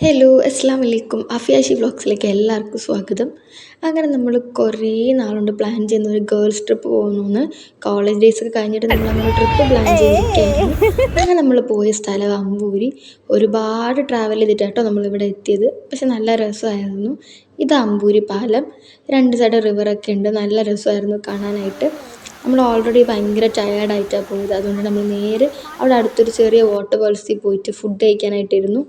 Hello അസ്സാം വലൈക്കും അഫിയാഷി വ്ളോഗ്സിലേക്ക് എല്ലാവർക്കും സ്വാഗതം. അങ്ങനെ നമ്മൾ കുറേ നാളുകൊണ്ട് പ്ലാൻ ചെയ്യുന്ന ഒരു ഗേൾസ് ട്രിപ്പ് പോകുന്നു കോളേജ് ഡേയ്സ് ഒക്കെ കഴിഞ്ഞിട്ട് നമ്മൾ അങ്ങനെ ട്രിപ്പ് പ്ലാൻ ചെയ്തിരിക്കുകയായിരുന്നു അങ്ങനെ നമ്മൾ പോയ സ്ഥലം അമ്പൂരി. ഒരുപാട് ട്രാവൽ ചെയ്തിട്ടാട്ടോ നമ്മളിവിടെ എത്തിയത്. പക്ഷെ നല്ല രസമായിരുന്നു. ഇത് അമ്പൂരി പാലം. രണ്ട് സൈഡ് റിവറൊക്കെ ഉണ്ട്. നല്ല രസമായിരുന്നു കാണാനായിട്ട്. നമ്മൾ ഓൾറെഡി ഭയങ്കര ടയേർഡായിട്ടാണ് പോയത്. അതുകൊണ്ട് നമ്മൾ നേരെ അവിടെ അടുത്തൊരു ചെറിയ വാട്ടർ ഫോൾസിൽ പോയിട്ട് ഫുഡ് കഴിക്കാനായിട്ടിരുന്നു.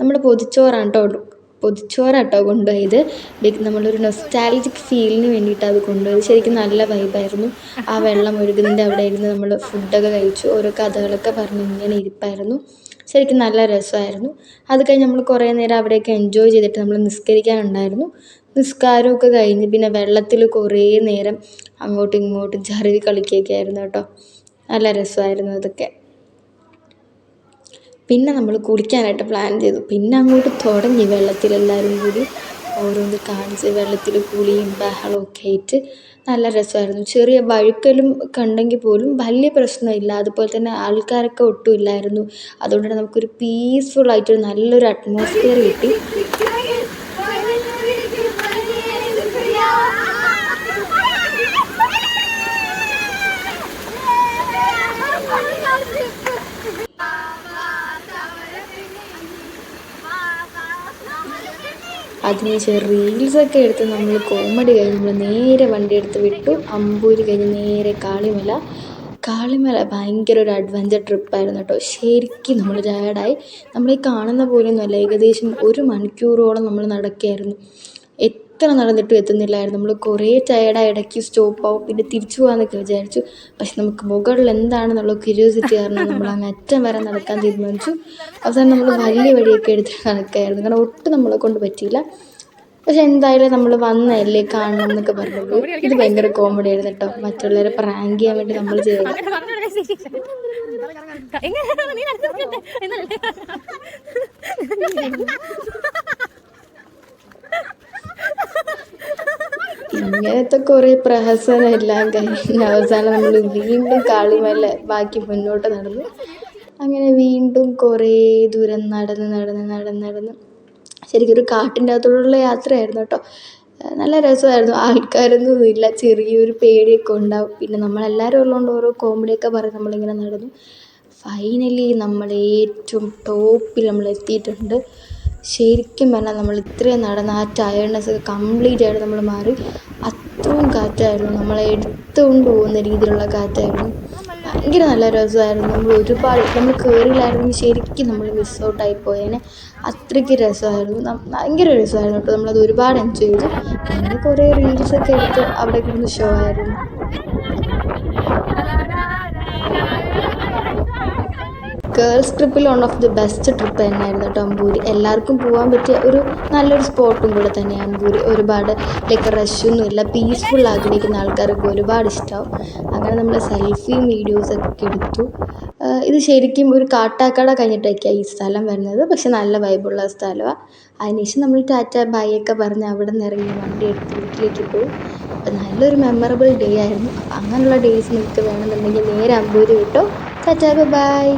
നമ്മൾ പൊതിച്ചോറാണ് കേട്ടോ പൊതിച്ചോറാണ് കേട്ടോ കൊണ്ടുപോയത്. ലൈക്ക് നമ്മളൊരു നൊസ്റ്റാൾജിക് ഫീലിന് വേണ്ടിയിട്ടാണ് അത് കൊണ്ടുപോയത്. ശരിക്കും നല്ല വൈബായിരുന്നു ആ വെള്ളം ഒഴുകുന്നതിന്റെ അവിടെ ഇരുന്ന് നമ്മൾ ഫുഡൊക്കെ കഴിച്ചു. ഓരോ കഥകളൊക്കെ പറഞ്ഞ് ഇങ്ങനെ ഇരിപ്പായിരുന്നു. ശരിക്കും നല്ല രസമായിരുന്നു. അത് കഴിഞ്ഞ് നമ്മൾ കുറേ നേരം അവിടെയൊക്കെ എൻജോയ് ചെയ്തിട്ട് നമ്മൾ നിസ്കരിക്കാനുണ്ടായിരുന്നു. നിസ്കാരമൊക്കെ കഴിഞ്ഞ് പിന്നെ വെള്ളത്തിൽ കുറേ നേരം അങ്ങോട്ടും ഇങ്ങോട്ടും ചാരി കളിക്കുകയൊക്കെ ആയിരുന്നു കേട്ടോ. നല്ല രസമായിരുന്നു അതൊക്കെ. പിന്നെ നമ്മൾ കുളിക്കാനായിട്ട് പ്ലാൻ ചെയ്തു. പിന്നെ അങ്ങോട്ട് തുടങ്ങി വെള്ളത്തിൽ എല്ലാവരും കൂടി ഓരോന്ന് കാണിച്ച് വെള്ളത്തിൽ കുളിയും ബഹളവും ഒക്കെ ആയിട്ട് നല്ല രസമായിരുന്നു. ചെറിയ വഴുക്കലും കണ്ടെങ്കിൽ പോലും വലിയ പ്രശ്നമില്ല. അതുപോലെ തന്നെ ആൾക്കാരൊക്കെ ഒട്ടും ഇല്ലായിരുന്നു. അതുകൊണ്ട് തന്നെ നമുക്കൊരു പീസ്ഫുൾ ആയിട്ടൊരു നല്ലൊരു അറ്റ്മോസ്ഫിയർ കിട്ടി. അതിനുശേഷം റീൽസൊക്കെ എടുത്ത് നമ്മൾ കോമഡി കഴിഞ്ഞ് നമ്മൾ നേരെ വണ്ടി എടുത്ത് വിട്ടു. അമ്പൂരി കഴിഞ്ഞ് നേരെ കാളിമല. കാളിമല ഭയങ്കര ഒരു അഡ്വഞ്ചർ ട്രിപ്പായിരുന്നു കേട്ടോ. ശരിക്കും നമ്മൾ ടയേർഡായി നമ്മൾ ഈ കാണുന്ന പോലെയൊന്നുമല്ല. ഏകദേശം ഒരു മണിക്കൂറോളം നമ്മൾ നടക്കുകയായിരുന്നു എത്ര നടന്നിട്ടും എത്തുന്നില്ലായിരുന്നു. നമ്മൾ കുറേ ടയേർഡായി ഇടയ്ക്ക് സ്റ്റോപ്പ് ആവും. പിന്നെ തിരിച്ചു പോകാമെന്നൊക്കെ വിചാരിച്ചു. പക്ഷെ നമുക്ക് മുകളിൽ എന്താണെന്നുള്ള ക്യൂരിയോസിറ്റി കാരണം നമ്മൾ അങ്ങ് അറ്റം വരെ നടക്കാൻ തീരുമാനിച്ചു. അവസാനം നമ്മൾ വലിയ വഴിയൊക്കെ എടുത്ത് നടക്കുകയായിരുന്നു കാരണം ഒട്ടും നമ്മളെ കൊണ്ട് പറ്റിയില്ല. പക്ഷെ എന്തായാലും നമ്മൾ വന്നതല്ലേ കാണണം എന്നൊക്കെ പറഞ്ഞു ഇത് ഭയങ്കര കോമഡി ആയിരുന്നു കേട്ടോ. മറ്റുള്ളവരെ പ്രാങ്ക് ചെയ്യാൻ വേണ്ടി നമ്മൾ ചെയ്തത്. ഇങ്ങനത്തെ കുറെ പ്രഹസനം എല്ലാം കഴിഞ്ഞ് അവസാനം നമ്മൾ വീണ്ടും കാളിമല ബാക്കി മുന്നോട്ട് നടന്നു. അങ്ങനെ വീണ്ടും കുറേ ദൂരം നടന്ന് നടന്ന് നടന്ന് നടന്ന്. ശരിക്കും ഒരു കാട്ടിന്റെ അകത്തോടുള്ള യാത്രയായിരുന്നു കേട്ടോ. നല്ല രസമായിരുന്നു. ആൾക്കാരൊന്നും ഇല്ല. ചെറിയൊരു പേടിയൊക്കെ ഉണ്ടാവും. പിന്നെ നമ്മളെല്ലാവരും ഉള്ളതുകൊണ്ട് ഓരോ കോമഡിയൊക്കെ പറഞ്ഞ് നമ്മളിങ്ങനെ നടന്നു. ഫൈനലി നമ്മൾ ഏറ്റവും ടോപ്പിൽ നമ്മൾ എത്തിയിട്ടുണ്ട് ശരിക്കും പറഞ്ഞാൽ നമ്മൾ ഇത്രയും നടന്ന ആ ടയർഡ്നെസ് ഒക്കെ കംപ്ലീറ്റ് ആയിട്ട് നമ്മൾ മാറി അത്രയും കാറ്റായിരുന്നു. നമ്മളെ എടുത്തുകൊണ്ട് പോകുന്ന രീതിയിലുള്ള കാറ്റായിരുന്നു. ഭയങ്കര നല്ല രസമായിരുന്നു. നമ്മൾ ഒരുപാട് നമ്മൾ കയറിയില്ലായിരുന്നെങ്കിൽ ശരിക്കും നമ്മൾ മിസ് ഔട്ടായി പോയേനെ. അത്രയ്ക്ക് രസമായിരുന്നു. ഭയങ്കര രസമായിരുന്നു കേട്ടോ. നമ്മളത് ഒരുപാട് എൻജോയ് ചെയ്തു. അങ്ങനെ കുറേ റീൽസൊക്കെ എടുത്ത് അവിടെ കിടന്ന് ഷോ ആയിരുന്നു. ഗേൾസ് ട്രിപ്പിൽ one of the best trip തന്നെയായിരുന്നു കേട്ടോ അമ്പൂരി എല്ലാവർക്കും പോകാൻ പറ്റിയ ഒരു നല്ലൊരു സ്പോട്ടും കൂടെ തന്നെയാണ് അമ്പൂരി ഒരുപാട് ലൈക്ക് റഷൊന്നുമില്ല പീസ്ഫുൾ ആഗ്രഹിക്കുന്ന ആൾക്കാർക്ക് ഒരുപാട് ഇഷ്ടമാവും അങ്ങനെ നമ്മൾ സെൽഫിയും വീഡിയോസൊക്കെ എടുത്തു. ഇത് ശരിക്കും ഒരു കാട്ടാക്കട കഴിഞ്ഞിട്ടൊക്കെയാണ് ഈ സ്ഥലം വരുന്നത്. പക്ഷെ നല്ല വൈബുള്ള സ്ഥലമാണ് അതിനുശേഷം നമ്മൾ ടാറ്റ ബൈ പറഞ്ഞ് അവിടെ നിന്ന് ഇറങ്ങി വണ്ടി എടുത്ത് വീട്ടിലേക്ക് പോയി. അപ്പം നല്ലൊരു മെമ്മറബിൾ ഡേ ആയിരുന്നു. അപ്പം അങ്ങനെയുള്ള ഡേയ്സ് നിങ്ങൾക്ക് വേണമെന്നുണ്ടെങ്കിൽ നേരെ അമ്പൂരി വിട്ടോ. Tata bye.